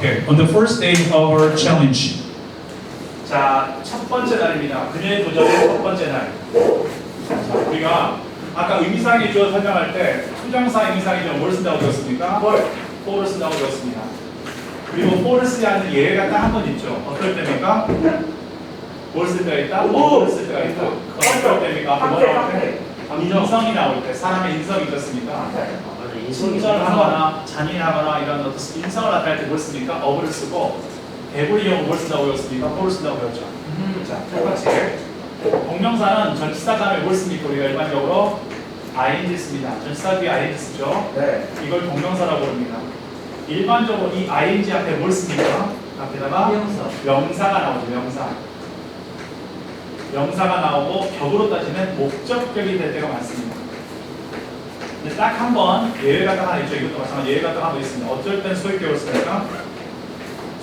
Okay, on the first day of our challenge. 자, 첫 번째 날입니다. 그녀의 도전의 첫 번째 날. 자, 우리가 아까 의미상의 주어 설명할 때 투정사 의미상의 주어 뭘 쓴다고 배웠습니까? 뭘? for를 쓴다고 배웠습니다. 그리고 for를 쓰지 않는 예외가 딱 한 번 있죠. 어떨 때입니까? 뭘 쓸 때가 있다? 뭐를 쓸 때가 있다. 어떨 때입니까? 뭐라고 할 때? 인성이 나올 때, 사람의 인성이 있었습니까? 친절하거나 잔인하거나 이런 어떤 인성을 나타낼 때 뭘 씁니까? 어부를 쓰고 대부리 경우 뭘 쓴다고 배웠습니까? for를 쓴다고 배웠죠. 자, 첫 번째. 동명사는 전치사 다음에 뭘 씁니까? 우리가 일반적으로 ing 씁니다. 전치사 뒤에 ing 쓰죠. 네. 이걸 동명사라고 부릅니다. 일반적으로 이 ing 앞에 뭘 씁니까? 앞에다가 명사. 명사가 나오죠. 명사. 명사가 나오고 격으로 따지면 목적격이 될 때가 많습니다. 딱 한 번 예외가 딱 하나 있죠. 이것도 마찬가지 예외가 딱한번 있습니다. 어쩔 땐 소유격을 씁니까?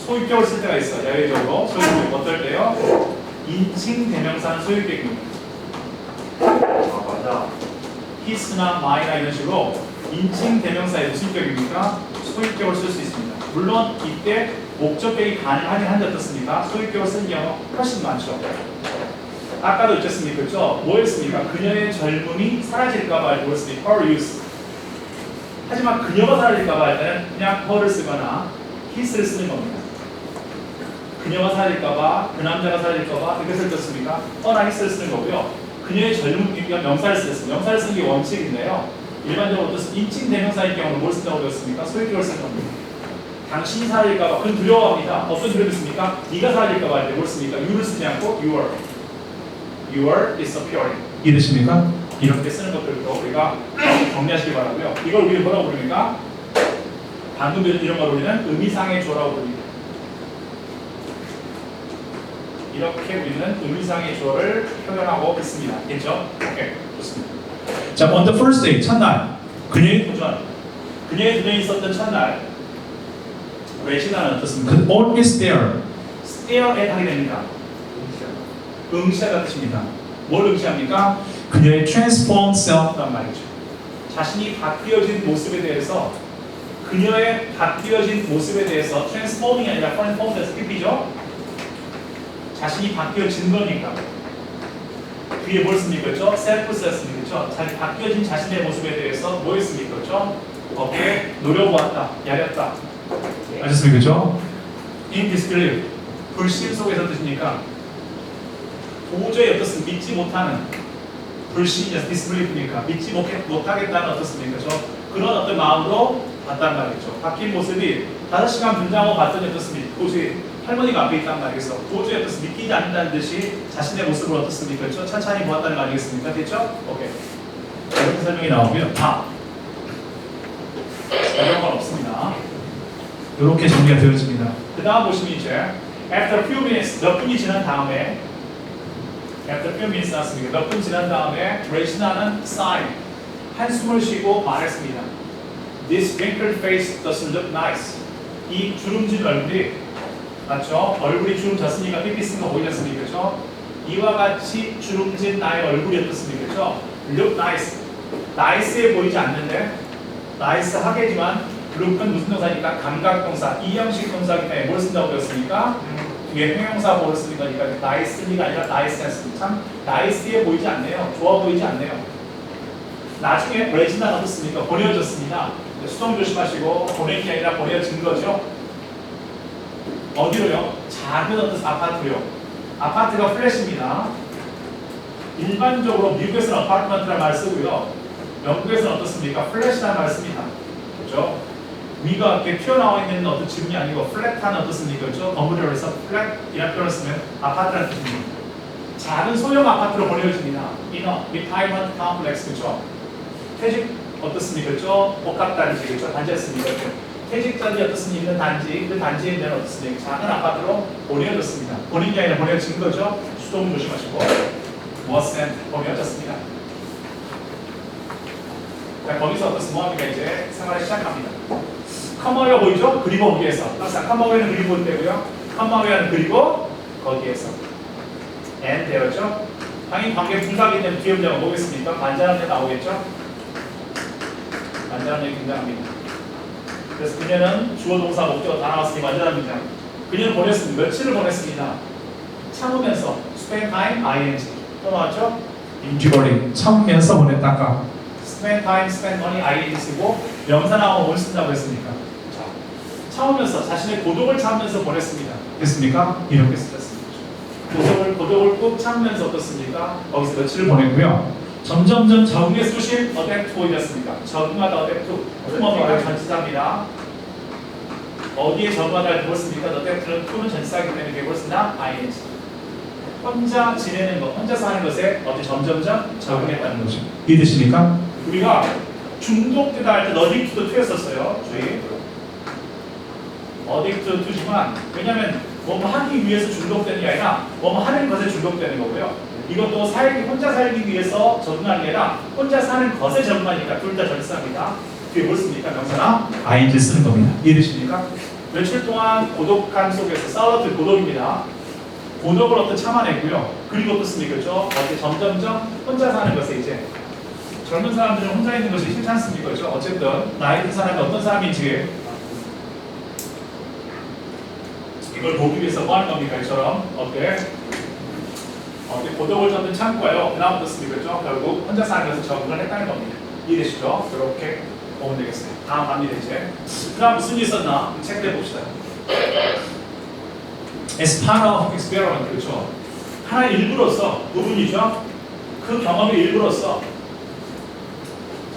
소유격을 쓸 때가 있어. 야외적으로 소유격 어떨 때요? 인칭 대명사는 소유격입니다. 아 맞아. 히스나 마이나 이런 식으로 인칭 대명사의 무슨 격입니까? 소유격을 쓸 수 있습니다. 물론 이때 목적격이 가능하긴 한데 어떻습니까? 소유격을 쓴 경우 훨씬 많죠. 아까도 있었습니까? 그렇죠? 뭐였습니까? 그녀의 젊음이 사라질까봐 할때 뭐였습니까? her youth. 하지만 그녀가 사라질까봐 할 때는 그냥 her를 쓰거나 his를 쓰는 겁니다. 그녀가 사라질까봐, 그 남자가 사라질까봐 이것을 썼습니까? her나 his를 쓰는 거고요. 그녀의 젊음이가 명사를 쓰였습니다. 명사를 쓰는 게 원칙인데요. 일반적으로 인칭 대명사일 경우는 뭘 쓴다고 배웠습니까? 소유격을 쓰는 겁니다. 당신이 사라질까봐 그건 두려워합니다. 어떤 두려움이 있습니까? 네가 사라질까봐 할 때 뭘 씁니까? you를 쓰지 않고 your. your disappearing. 이해되십니까? 이렇게 쓰는 것들도 우리가 정리하시기 바라고요. 이걸 우리 뭐라고 부릅니까? 방금 이런 걸 우리는 의미상의 주어라고 부릅니다. 이렇게 우리는 의미상의 주어를 표현하고 있습니다. 됐죠? 오케이, 좋습니다. 자, on the first day, 첫날, 그녀의 도전, 그녀의 도전이 있었던 첫날, 레시나는 어떻습니까? The all is there. stare at 하게 됩니다. 응시하다 뜻입니다. 뭘 응시합니까? 그녀의 transform self란 말이죠. 자신이 바뀌어진 모습에 대해서 그녀의 바뀌어진 모습에 대해서 transform이 아니라 transform에서 삐삐죠. 자신이 바뀌어진 거니까. 뒤에 뭘 씁니까? 그렇죠? self 였습니까? 그렇죠? 자 바뀌어진 자신의 모습에 대해서 뭐 했습니까? 그렇죠? 어깨 노려보았다, 야렸다. 아셨습니까? 그렇죠? in disbelief 불신 속에서 뜻이니까 도저히 어떻습니까? 믿지 못하는 불신이야 disbelief니까 믿지 못, 못하겠다는 어떻습니까? 저 그런 어떤 마음으로 봤단 말이죠. 바뀐 모습이 다섯 시간 분장하고 봤더니 어떻습니까? 도저히 할머니가 앞에 있단 말이겠어. 도저히 어떻습니까? 믿기지 않는다는 듯이 자신의 모습을 어떻습니까? 그렇죠? 천천히 보았다는 거 아니겠습니까? 됐죠? 오케이. 이렇게 설명이 나오고요. 다. 어려운 건 없습니다. 이렇게 정리가 되어집니다. 그 다음 보시면 이제 after few minutes 몇 분이 지난 다음에 a few minutes 나왔습니다. 몇 분 지난 다음에 레시나는 sigh 한숨을 쉬고 말했습니다. This wrinkled face doesn't look nice. 이 주름진 얼굴이 맞죠? 얼굴이 주름 졌으니까 삐삐 쓴거 보이셨습니까? 그죠? 이와 같이 주름진 나의 얼굴이 어떻습니까? 그죠? Look nice. 나이스해 보이지 않는데 나이스 하겠지만 look은 무슨 동사니까 감각 동사 이형식 동사기 때문에 뭘 쓴다고 배웠습니까? 뒤에 형용사 뭐를 쓰는 거니까 나이스리가 아니라 나이스했습니다. 참 나이스해 보이지 않네요. 좋아 보이지 않네요. 나중에 레지나가 어떻습니까? 보내졌습니다. 수동 조심하시고 보낸 게 아니라 보내진 거죠. 어디로요? 작은 어떤 아파트요. 아파트가 플랫입니다. 일반적으로 미국에서는 아파트먼트라는 말을 쓰고요. 영국에서는 어떻습니까? 플랫이라는 말을 씁니다. 그렇죠? 위가 이렇게 튀어나와 있는 어떤 지붕이 아니고 플랫한 어떻습니까? 건물을 해서 플랫이라는 표현을 쓰면 아파트라는 뜻입니다. 작은 소형 아파트로 보내집니다. 이너 리타이먼트 컴플렉스 그렇죠? 퇴직 어떻습니까? 그렇죠? 복합단지 그렇죠? 단지였습니까? 퇴직자들이 어떻습니까? 단지 그 단지에 있는 어떻습니까? 작은 아파트로 보내졌습니다. 본인 게 아니라 보내진 거죠? 수동 조심하시고 워센 보내졌습니다. 자 거기서 어떻습니까? 모함이가 이제 생활을 시작합니다. 컴마웨어 보이죠? 그리고 거기에서 항상 컴마웨어는 그리고 올 때고요. 컴마웨어는 그리고 거기에서 and 되었죠? 당연히 관계 분사하기 때문에 뒤에 문제가 뭐겠습니까? 반전함 나오겠죠? 반전함이 등장합니다. 그래서 그녀는 주어 동사 목적어 다 나왔으니 완전한 문장. 그녀는 보냈습니다. 며칠을 보냈습니다. 참으면서 spend time ing 또 나왔죠? enduring 참으면서 보냈다가 spend time, spend money ing 쓰고 명사 나오면 뭘 쓴다고 했습니까? 자, 참으면서 자신의 고독을 참으면서 보냈습니다. 됐습니까? 이렇게 쓰셨습니다. 고독을 고독을 꾹 참으면서 어떻습니까? 거기서 며칠을 보냈고요. 점점점 적응의 수신 어댑트고 이랬습니까? 적응하다 어댑트 뭡니까? 전치사입니다. 어디에 적응하다 를 씁니까? 어댑트는 to는 전치사이기 때문에 쓰나? ing 혼자 지내는 것, 혼자 사는 것에 어디 점점점 적응했다는 거죠. 이해되십니까? 우리가 중독되다 할 때 어딕트도 투였었어요. 주의. 어딕트 투지만 왜냐하면 뭐 하기 위해서 중독되는 게 아니라 뭐 하는 것에 중독되는 거고요. 이것도 살기 혼자 살기 위해서 적응하는 게 아니라 혼자 사는 것에 적응하니까 둘 다 절사입니다. 그게 뭘 씁니까? 명사나 ing 쓰는 겁니다. 이해되십니까? 며칠 동안 고독한 속에서 싸웠던 고독입니다. 고독을 어떤 참아내고요. 그리고 어떻습니까? 그렇죠? 어떻게 점점점 혼자 사는 것에 이제 젊은 사람들은 혼자 있는 것이 싫지 않습니까? 그렇죠? 어쨌든 나이 든 사람이 어떤 사람인지 이걸 보기 위해서 뭐 하는 겁니까? 이처럼 어때? 어때? 고독을 줬던 참고요. 그 다음 어떻습니까? 그렇죠? 결국 혼자 사는 것에 적응을 했다는 겁니다. 이해되시죠? 이렇게 보면 되겠습니다. 다음 갑니다 이제. 그 다음 무슨 일 있었나? 체크해 봅시다. of experiment 그렇죠. 하나의 일부로서 부분이죠. 그 경험의 일부로서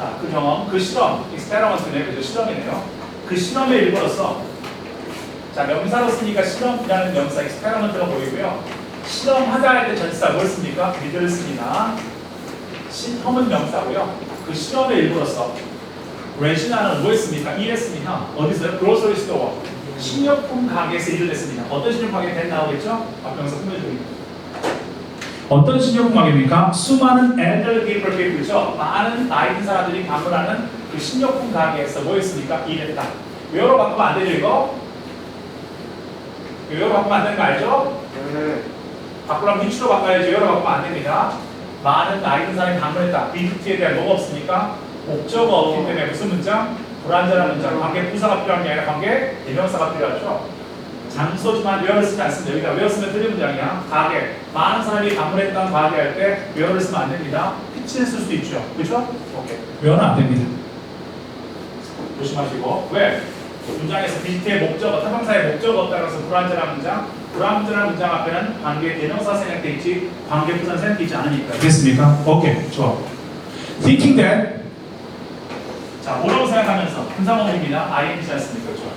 자, 그 경험, 그 실험, experiment네 그죠? 실험이네요. 그 실험의 일부로서 자, 명사로 쓰니까 실험이라는 명사 experiment가 보이고요. 실험하다 할때 전치사 뭘 씁니까? did를 씁니다. 실험은 명사고요. 그 실험의 일부로서 레시나는 뭐 했습니까? 일했습니다. 어디서요? grocery store. 식료품 가게에서 일을 했습니다. 어떤 식료품 가게 된 나오겠죠? 앞병서 꾸며줍니다. 어떤 식료품 가게입니까? 수많은 elderly people people죠. 많은 나이 든 사람들이 방문하는 그 식료품 가게에서 뭐 했습니까? 일했다. 외어로 바꾸면 안 되죠, 이거? 외어로 바꾸면 안 되는 거 알죠? 네. 바꾸려면 위치로 바꿔야지 외어로 바꾸면 안 됩니다. 많은 나이 든 사람이 방문했다. BT에 대한 뭐가 없습니까? 목적어 없기 때문에 무슨 문장? 불완전한 문장. 관계 부사가 필요한 게 아니라 관계 대명사가 필요하죠. 장소지만 외어를 쓰지 않습니다. 여기다 외어 쓰면 틀린 문장이야. 가게. 많은 사람이 방문했던 가게 할 때 외어를 쓰면 안 됩니다. 피치를 쓸 수도 있죠. 그렇죠? 오케이. 외어는 안 됩니다. 조심하시고. 왜? 문장에서 비트의 목적어, 타방사의 목적어 없다고 해서 불완전한 문장, 불완전한 문장 앞에는 관계 대명사 생략돼 있지 관계 부사 생략돼 있지 않으니까. 됐습니까? 오케이. 좋아. Thinking that 자, 뭐라고 생각하면서 분사원입니다. ING 않습니까? 그렇죠?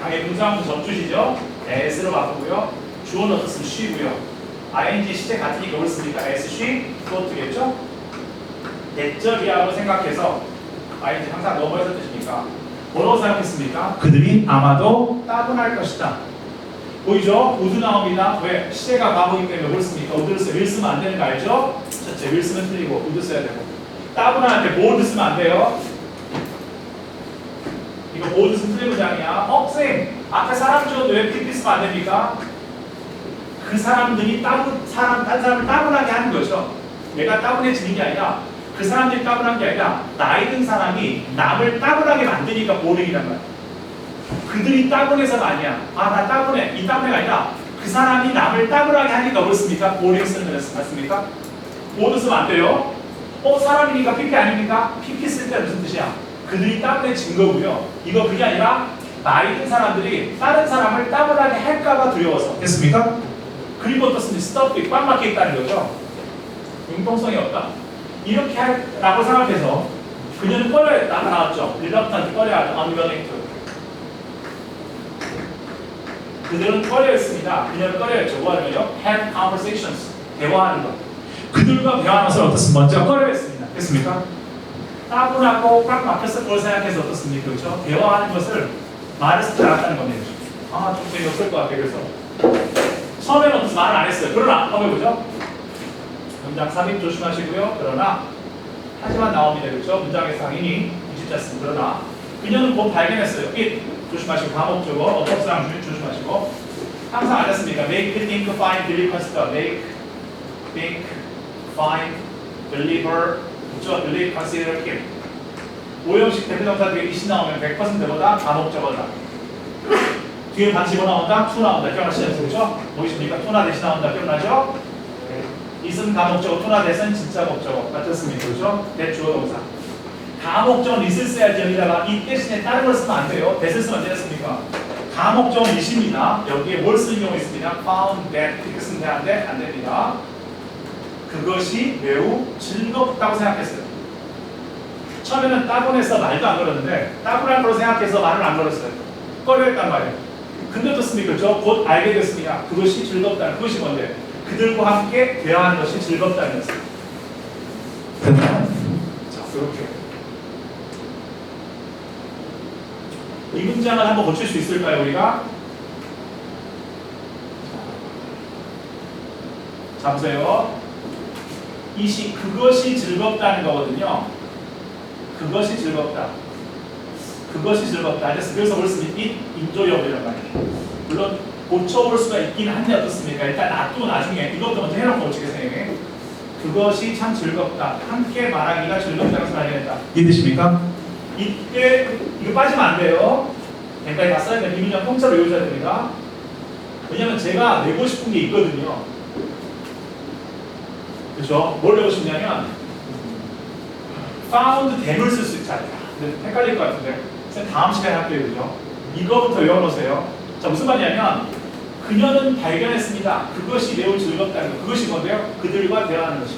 당연히 분사원 접주시죠? S로 바꾸고요. 주어는 어떻습니까? 쉬고요. ING 시제 같으니까 뭘 씁니까? S, 쉬, 또어떻겠죠 대절이라고 생각해서 ING 항상 넘어에서 뜻입니까? 뭐라고 생각했습니까? 그들이 아마도 따분할 것이다. 보이죠? 우드 나옵니다. 왜? 시제가 과거이기 때문에 뭘 씁니까? 우드를 쓰, 윌 쓰면 안 되는 거 알죠? 첫째, 윌 쓰면 틀리고 우드 써야 되고. 따분한테 보드 쓰면 안 돼요. 이거 쓰면 틀린 문장이야. 어, 쌤, 앞에 사람 주어도 왜 PP 쓰면 안 됩니까? 그 사람들이 따분, 사람, 딴 사람을 따분하게 하는 거죠. 내가 따분해지는 게 아니라 그 사람들이 따분한 게 아니라 나이 든 사람이 남을 따분하게 만드니까 보링이란 말이야. 그들이 따분해서가 아니야. 아, 나 따분해. 이 따분해가 아니라 그 사람이 남을 따분하게 하니까 그렇습니까? 보링 쓰는 거였 맞습니까? 보드 쓰면 안 돼요. 어, 사람이니까 PP 아닙니까? PP 쓸 때 무슨 뜻이야? 그들이 따분해진 거고요. 이거 그게 아니라 나이 든 사람들이 다른 사람을 따분하게 할까봐 두려워서. 됐습니까? 그리고 어떻습니까? 스톱이 꽉 막혀 있다는 거죠. 융통성이 없다. 이렇게 하라고 생각해서 그녀는. 아까 나왔죠. 꺼려하다. unwilling to. 그들은 꺼려했습니다. 그녀는 꺼려했죠. 뭐 하면요? have conversations. 대화하는 것. 그들과 대화하는 것을 어떻습니까? 먼저 꺼려했습니다. 됐습니까? 따분하고 꽉 막혔을 걸 생각해서 어떻습니까? 그렇죠? 대화하는 것을 쓰지 않았다는 겁니다. 아, 좀 재미없을 것 같아. 그래서. 처음에는 말을 안 했어요. 그러나, 한번 해보죠. 문장 삽입 조심하시고요. 그러나, 하지만 나옵니다. 그렇죠? 문장의 상인이 유지자습니다. 그러나, 그녀는 곧 발견했어요. it 조심하시고, 과목적어, 어법상 조심하시고, 항상 알았습니까? make, think, find, believe, consider. make, think, find, believer, 그렇죠? believe, consider, keep. 오형식 대표동사 뒤에 이시 나오면 100%보다 가목적어다. 뒤에 반지 뭐 나온다? 투 나온다. 기억나시죠? 그죠? 보이십니까? 투나 대시 나온다. 기억나죠? 이은 가목적어, 투나 대신 진짜 목적어 같았습니다. 그죠? 대 주어 동사. 가목적은 있을 써야지 여기다가 이 대신에 다른 걸 쓰면 안 돼요. 대신 쓰면 안 되겠습니까? 가목적은 이십니다. 여기에 뭘 쓰는 경우 있습니다. found that 이렇게 쓰면 되는데 안 됩니다. 그것이 매우 즐겁다고 생각했어요. 처음에는 따분해서 말도 안 걸었는데 따분할 거로 생각해서 말을 안 걸었어요. 꺼려했단 말이에요. 근데 어떻습니까? 저 곧 알게 됐습니다. 그것이 즐겁다는 그것이 뭔데? 그들과 함께 대화하는 것이 즐겁다는 것을. 자, 이렇게. 이 문장을 한번 고칠 수 있을까요, 우리가? 자, 보세요. 이시 그것이 즐겁다는 거거든요. 그것이 즐겁다. 그것이 즐겁다. 그래서 그래서 옳습니다. enjoyable이란 말이에요. 물론 고쳐볼 수가 있긴 한데 어떻습니까? 일단 놔두고 나중에 이것도 먼저 해놓고 고치겠어요. 그것이 참 즐겁다. 함께 말하기가 즐겁다고 생각했다. 이해되십니까? 이때 이거 빠지면 안 돼요. 여기까지 다 써야 돼요. 이 문장 통째로 외우셔야 됩니다. 왜냐면 제가 내고 싶은 게 있거든요. 그렇죠? 뭘 내고 싶냐면 found them을 쓸 수. 근데 헷갈릴 것 같은데 다음 시간에 할게요. 그죠? 이거부터 외워놓으세요. 자 무슨 말이냐면 그녀는 발견했습니다. 그것이 매우 즐겁다는 거. 그것이 뭔데요? 그들과 대화하는 것이.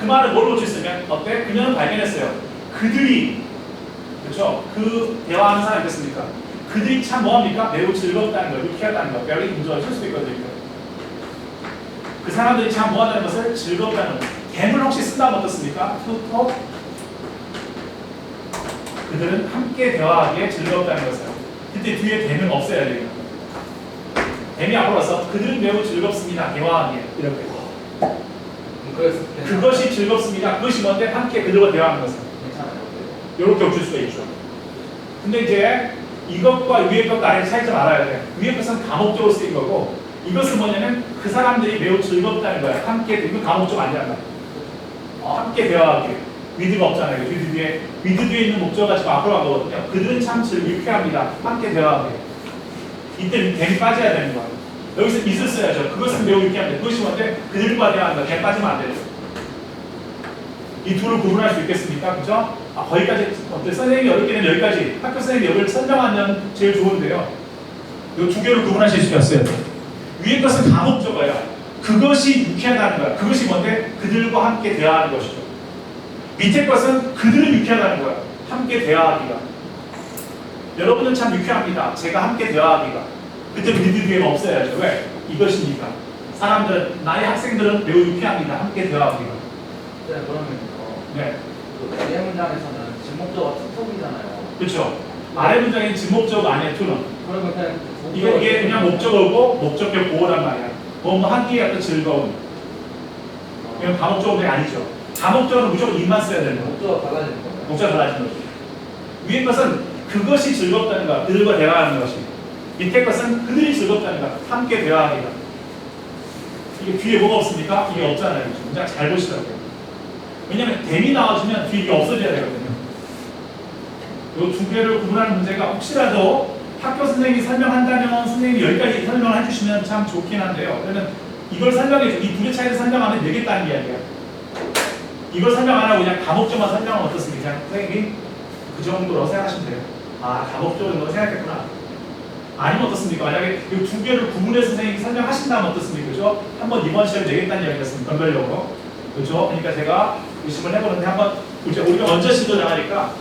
그 말을 뭘 고칠 쓰면 어때? 그녀는 발견했어요. 그들이 그렇죠? 그 대화하는 사람이 됐습니까? 그들이 참 뭐합니까? 매우 즐겁다는 거, 유쾌하다는 거, 인정을 줄 수도 있거든요. 그 사람들이 참 뭐하다는 것을 즐겁다는 것. 댐을 혹시 쓴다면 어떻습니까? 투톱 그들은 함께 대화하기에 즐겁다는 것을. 그때 뒤에 댐은 없애야 돼요. 댐이 앞으로 와서 그들은 매우 즐겁습니다. 대화하기에 이렇게. 그것이 즐겁습니다. 그것이 뭔데 함께 그들과 대화하는. 괜찮아요. 이렇게 없을 수가 있죠. 근데 이제 이것과 위의 것과 아래 차이점 알아야 돼. 위의 것은 감옥적으로 쓰인 거고 이것은 뭐냐면 그 사람들이 매우 즐겁다는 거야. 함께 이거 감옥적 아니란 말이야. 어, 함께 대화하기. 위드가 없잖아요. 위드 뒤에 위드 뒤에 있는 목적어 가지고 앞으로 간 거거든요. 그들은 참 즐- 유쾌합니다. 함께 대화하기. 이때 댐이 빠져야 되는 거야. 여기서 있을 써야죠. 그것은 매우 유쾌합니다. 그것이 뭔데 그들과 대화한다. 댐 빠지면 안 되죠. 이 둘을 구분할 수 있겠습니까? 그죠? 아, 거기까지 어때? 선생님이 어렵게 되면 여기까지 학교 선생님이 여기를 설명하면 제일 좋은데요. 이 두 개를 구분하실 수가 있어요. 위에 것은 감옥 적어야. 그것이 유쾌하다는 거야. 그것이 뭔데? 그들과 함께 대화하는 것이죠. 밑에 것은 그들은 유쾌하다는 거야. 함께 대화하기가. 여러분은 참 유쾌합니다. 제가 함께 대화하기가. 그때 미드 뒤에는 없어야죠. 왜? 이것이니까. 사람들은, 나의 학생들은 매우 유쾌합니다. 함께 대화하기가. 네, 그러면 네. 그 뒤에 문장에서는 지목조가 투톱이잖아요. 그렇죠. 아래 문장에 지목적 아니야 투는. 그러면 그냥 이게, 이게 그냥 목적어고 목적격 보호란 말이야. 뭐뭐 하기에 어떤 즐거움. 이건 감옥적어가 아니죠. 감옥적어는 무조건 입만 써야 되는 거. 목조가 달라지는 거예요. 목적어 달라진 거죠. 위에 것은 그것이 즐겁다는 거, 그들과 대화하는 것이. 밑에 것은 그들이 즐겁다는 거, 함께 대화하기가. 이게 뒤에 뭐가 없습니까? 이게 없잖아요. 문장 잘 보시라고요. 왜냐면 댐이 나와주면 뒤에 이게 없어져야 되거든요. 이 두 개를 구분하는 문제가 혹시라도 학교 선생님이 설명한다면 선생님이 여기까지 설명을 해주시면 참 좋긴 한데요. 그러면 이걸 설명해, 이 두 개 차이를 설명하면 되겠다는 이야기예요. 이걸 설명 안 하고 그냥 감옥적만 설명하면 어떻습니까? 그냥 선생님이 그 정도로 생각하시면 돼요. 아, 감옥적으로 생각했구나. 아니면 어떻습니까? 만약에 이 두 개를 구분해서 선생님이 설명하신다면 어떻습니까? 그죠? 한번 이번 시험에 내겠다는 이야기였습니다. 변별력으로. 그렇죠? 그러니까 제가 의심을 해보는데 한번 우리가 먼저 시도 나가니까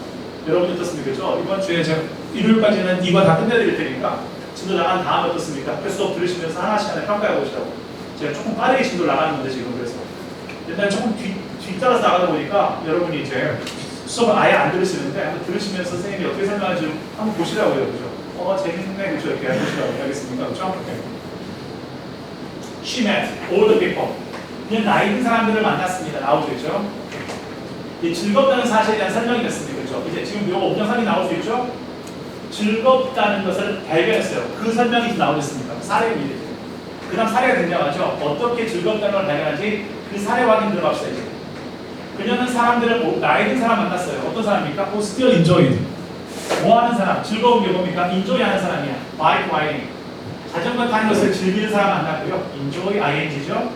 여러분 어떻습니까? 그죠? 이번 주에 제가 일요일까지는 이거 다 끝내드릴 테니까 진도 나간 다음에 어떻습니까? 학교 수업 들으시면서 하나씩 하나 평가해 보시라고. 제가 조금 빠르게 진도 나가는 건데 지금 그래서 옛날에 조금 뒤, 뒤따라서 나가다 보니까 여러분이 이제 수업을 아예 안 들으시는데 한번 들으시면서 선생님이 어떻게 설명하는지 한번 보시라고요. 그죠? 어, 재밌네. 그죠? 이렇게 해보시라고 하겠습니까? 그죠? 네. She met the people. 그냥 나이 든 사람들을 만났습니다. 나오죠, 그죠? 이 즐겁다는 사실에 대한 설명이 됐습니다. 그죠? 이제 지금 요거 운영상이 나올 수 있죠? 즐겁다는 것을 발견했어요. 그 설명이 나오고 있습니다. 사례입니다. 그 다음 사례가 등장하죠. 어떻게 즐겁다는 걸 발견하지? 그 사례 확인 들어갑시다, 이제. 그녀는 사람들을 모- 나이 든 사람 만났어요. 어떤 사람입니까? 어, still enjoyed. 뭐 하는 사람? 즐거운 게 뭡니까? enjoy 하는 사람이야. bike riding. 자전거 타는 것을 즐기는 사람 만났고요. enjoy ing죠.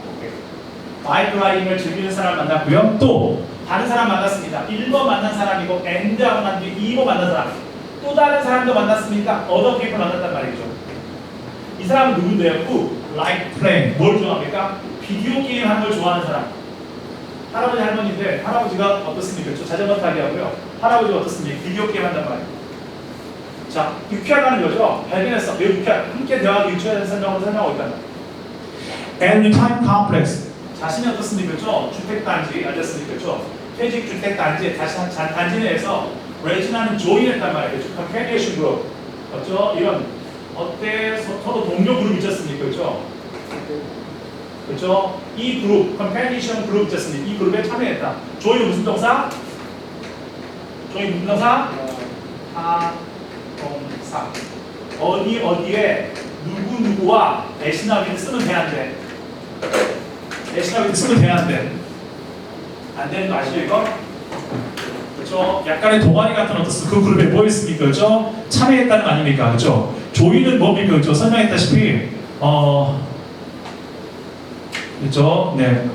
bike riding을 즐기는 사람 만났고요. 또 다른 사람 만났습니다. 1번 만난 사람이고 end하고 난 뒤에 2번 만난 사람. 또 다른 사람도 만났으니까 other people 만났단 말이죠. 이 사람은 누군데요? Like playing. 뭘 좋아합니까? 비디오 게임 하는 걸 좋아하는 사람. 할아버지 할머니인데 할아버지가 어떻습니까? 저 자전거 타기 하고요. 할아버지가 어떻습니까? 비디오 게임 한단 말이에요. 자, 유쾌하다는 거죠. 발견했어. 왜 유쾌한? 함께 대화하기 유쾌한 설명을 설명하고 있다. Anytime complex. 자신이 어떻습니까? 그죠? 주택 단지 알렸습니까? 그죠? 퇴직 다시 한 잔- 단지 내에서 레지나는 조인했단 말이에요. 그죠? 컴패니션 그룹. 어쩌? 이런 어때? 서- 서로 동료 그룹 있었습니까? 그죠? 그렇죠? 이 그룹, 컴패니션 그룹 있었습니다. 이 그룹에 참여했다. 조이 무슨 동사? 조이 무슨 동사? 타동사. 어디 어디에 누구 누구와 애신하게 쓰면 돼안돼? 애신하게 쓰면 돼안 돼? 안 되는 거 아시죠 이거? 그렇죠? 약간의 동아리 같은 어떤 그 그룹에 뭐 있습니까? 그렇죠? 참여했다는 거 아닙니까? 그렇죠? 조이는 뭡니까? 그렇죠? 설명했다시피 어 그렇죠? 네. 음,